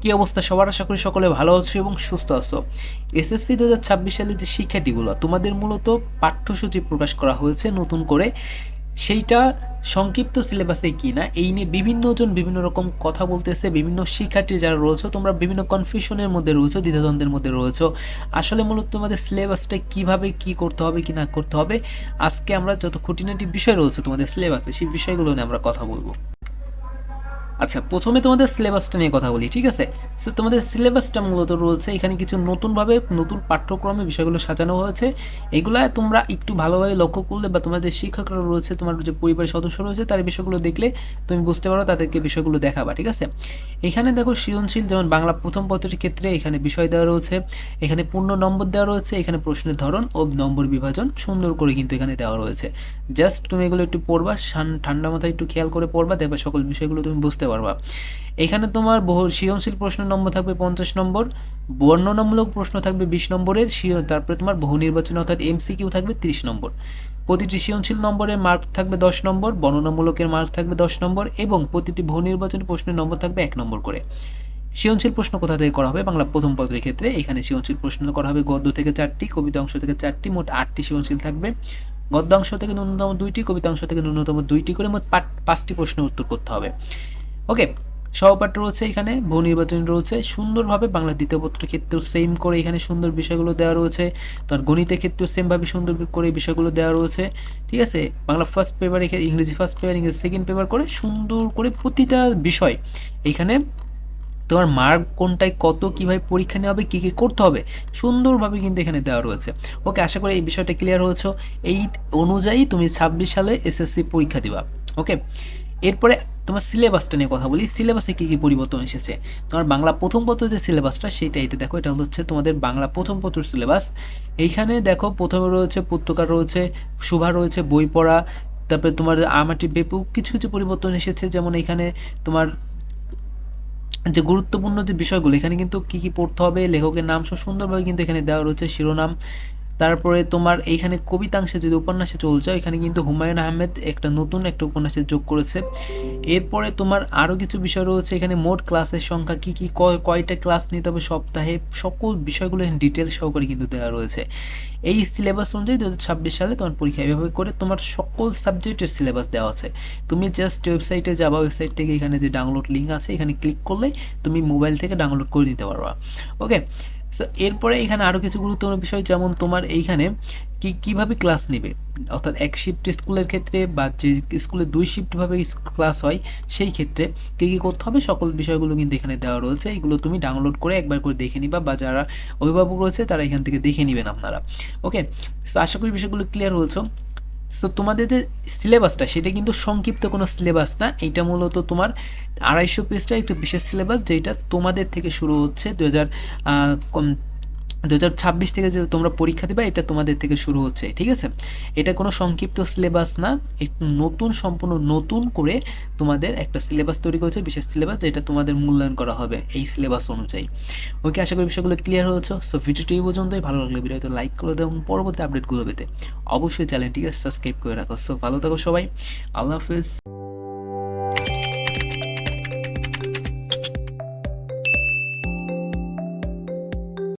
কি অবস্থা? সবার আশা করি সকলে ভালো আছো এবং সুস্থ আছো। এসএসসি দু হাজার ছাব্বিশ সালের যে শিক্ষার্থীগুলো, তোমাদের মূলত পাঠ্যসূচি প্রকাশ করা হয়েছে নতুন করে। সেইটা সংক্ষিপ্ত সিলেবাসে কি না, এই নিয়ে বিভিন্ন জন বিভিন্ন রকম কথা বলতেছে, বিভিন্ন শিক্ষার্থী যারা রয়েছে, তোমরা বিভিন্ন কনফিউশনের মধ্যে রয়েছো, দ্বিধাদ্বন্দ্বের মধ্যে রয়েছো। আসলে মূলত তোমাদের সিলেবাসটা কীভাবে কি করতে হবে, কি না করতে হবে, আজকে আমরা যত খুঁটিনাটি বিষয় রয়েছে তোমাদের সিলেবাসে সেই বিষয়গুলো নিয়ে আমরা কথা বলব। আচ্ছা প্রথমে তোমাদের সিলেবাসটা নিয়ে কথা বলি, ঠিক আছে? সো তোমাদের সিলেবাসটা মূলত রয়েছে, এখানে কিছু নতুনভাবে নতুন পাঠ্যক্রমে বিষয়গুলো সাজানো হয়েছে। এগুলা তোমরা একটু ভালোভাবে লক্ষ্য করলে বা তোমার যে শিক্ষকরা রয়েছে, তোমার যে পরিবারের সদস্য রয়েছে, তার বিষয়গুলো দেখলে তুমি বুঝতে পারো, তাদেরকে বিষয়গুলো দেখাবা, ঠিক আছে? এখানে দেখো সৃজনশীল, যেমন বাংলা প্রথম পত্রের ক্ষেত্রে এখানে বিষয় দেওয়া রয়েছে, এখানে পূর্ণ নম্বর দেওয়া রয়েছে, এখানে প্রশ্নের ধরন ও নম্বর বিভাজন সুন্দর করে কিন্তু এখানে দেওয়া রয়েছে। জাস্ট তুমি এগুলো একটু পড়বা ঠান্ডা মাথায় একটু খেয়াল করে পড়বা, দেখবে সকল বিষয়গুলো তুমি বুঝতে পারবা। এখানে তোমার বহু সৃজনশীল প্রশ্ন নম্বর থাকবে পঞ্চাশ নম্বর, বর্ণনামূলক প্রশ্ন থাকবে বিশ নম্বরের তারপরে তোমার বহু নির্বাচন অর্থাৎ এমসিকিউ থাকবে তিরিশ নম্বর। প্রতিটি সৃজনশীল নম্বরের মার্ক থাকবে দশ নম্বর, বর্ণনামূলকের মার্ক থাকবে দশ নম্বর এবং প্রতিটি বহু নির্বাচনী প্রশ্নের নম্বর থাকবে এক নম্বর করে। সৃজনশীল প্রশ্ন কোথা থেকে করা হবে? বাংলা প্রথম পত্রের ক্ষেত্রে এখানে সৃজনশীল প্রশ্ন করা হবে গদ্য থেকে চারটি, কবিতা অংশ থেকে চারটি, মোট আটটি সৃজনশীল থাকবে। গদ্যাংশ থেকে ন্যূনতম দুইটি কবিতাংশ থেকে ন্যূনতম দুইটি করে মোট পাঁচ- পাঁচটি প্রশ্নের উত্তর করতে হবে। ওকে সহপাঠ রয়েছে এখানে, বহু নির্বাচন রয়েছে, সুন্দরভাবে বাংলা দ্বিতীয় পত্রের ক্ষেত্রেও সেম করে এখানে সুন্দর বিষয়গুলো দেওয়া রয়েছে তোমার গণিতের ক্ষেত্রেও সেমভাবে সুন্দর করে বিষয়গুলো দেওয়া রয়েছে, ঠিক আছে? বাংলা ফার্স্ট পেপার এখানে, ইংরেজি ফার্স্ট পেপার ইংরেজি সেকেন্ড পেপার করে সুন্দর করে প্রতিটা বিষয়, এখানে তোমার মার্ক কোনটায় কত, কীভাবে পরীক্ষা নেওয়া হবে, কী কী করতে হবে, সুন্দরভাবে কিন্তু এখানে দেওয়া রয়েছে। ওকে আশা করি এই বিষয়টা ক্লিয়ার হয়েছে। এই অনুযায়ী তুমি ছাব্বিশ সালে এসএসসি পরীক্ষা দিবা। ওকে এরপরে তোমার সিলেবাসটা নিয়ে কথা বলি। সিলেবাসে কী কী পরিবর্তন এসেছে? তোমার বাংলা প্রথম পত্র যে সিলেবাসটা সেটা এতে দেখো, এটা হচ্ছে তোমাদের বাংলা প্রথম পত্র সিলেবাস। এইখানে দেখো, প্রথমে রয়েছে পুস্তকার রয়েছে শুভা রয়েছে, বই পড়া, তারপরে তোমার আমাটি বেপু, কিছু কিছু পরিবর্তন এসেছে। যেমন এখানে তোমার যে গুরুত্বপূর্ণ যে বিষয়গুলো, এখানে কিন্তু কি কি পড়তে হবে, লেখকের নাম সব সুন্দরভাবে কিন্তু এখানে দেওয়া রয়েছে, শিরোনাম। তারপরে তোমার এইখানে কবিতাংশে যদি উপন্যাসে চলছে এখানে কিন্তু হুমায়ুন আহমেদ একটা নতুন একটা উপন্যাসে যোগ করেছে। এরপরে তোমার আরও কিছু বিষয় রয়েছে, এখানে মোট ক্লাসের সংখ্যা কি কি কয়- কয়টা ক্লাস নিতে হবে সপ্তাহে, সকল বিষয়গুলো এখানে ডিটেলস সহকারে কিন্তু দেওয়া রয়েছে। এই সিলেবাস অনুযায়ী দু হাজার ছাব্বিশ সালে তোমার পরীক্ষা এভাবে করে তোমার সকল সাবজেক্টের সিলেবাস দেওয়া আছে। তুমি জাস্ট ওয়েবসাইটে যাবা ওয়েবসাইট থেকে এখানে যে ডাউনলোড লিঙ্ক আছে, এখানে ক্লিক করলে তুমি মোবাইল থেকে ডাউনলোড করে নিতে পারবা। ওকে সো এরপরে এখানে আরও কিছু গুরুত্বপূর্ণ বিষয়, যেমন তোমার এইখানে কি, কীভাবে ক্লাস নেবে? অর্থাৎ এক শিফট স্কুলের ক্ষেত্রে বা যে স্কুলে দুই শিফটভাবে ক্লাস হয়, সেই ক্ষেত্রে কী কী করতে হবে? সকল বিষয়গুলো কিন্তু এখানে দেওয়া রয়েছে। এগুলো তুমি ডাউনলোড করে একবার করে দেখে নিবা বা যারা অভিভাবক রয়েছে, তারা এখান থেকে দেখে নেবেন আপনারা। ওকে সো আশা করি বিষয়গুলো ক্লিয়ার হয়েছে। সো তোমাদের যে সিলেবাসটা সেটা কিন্তু সংক্ষিপ্ত কোনো সিলেবাস না। এটা মূলত তোমার আড়াইশো পেজটা একটা বিশেষ সিলেবাস যেটা তোমাদের থেকে শুরু হচ্ছে দু হাজার দু হাজার ছাব্বিশ থেকে যে তোমরা পরীক্ষা দেবে, এটা তোমাদের থেকে শুরু হচ্ছে, ঠিক আছে? এটা কোনো সংক্ষিপ্ত সিলেবাস না নতুন সম্পূর্ণ নতুন করে তোমাদের একটা সিলেবাস তৈরি করেছে, বিশেষ সিলেবাস যেটা তোমাদের মূল্যায়ন করা হবে এই সিলেবাস অনুযায়ী। ওকে আশা করি বিষয়গুলো ক্লিয়ার হয়েছে। সো ভিডিওটি এই পর্যন্তই। ভালো লাগলে ভিডিওতে লাইক করে দেবো এবং পরবর্তী আপডেটগুলো পেতে অবশ্যই চ্যানেলটিকে সাবস্ক্রাইব করে রাখো। সো ভালো থাকো সবাই। আল্লাহ হাফিজ।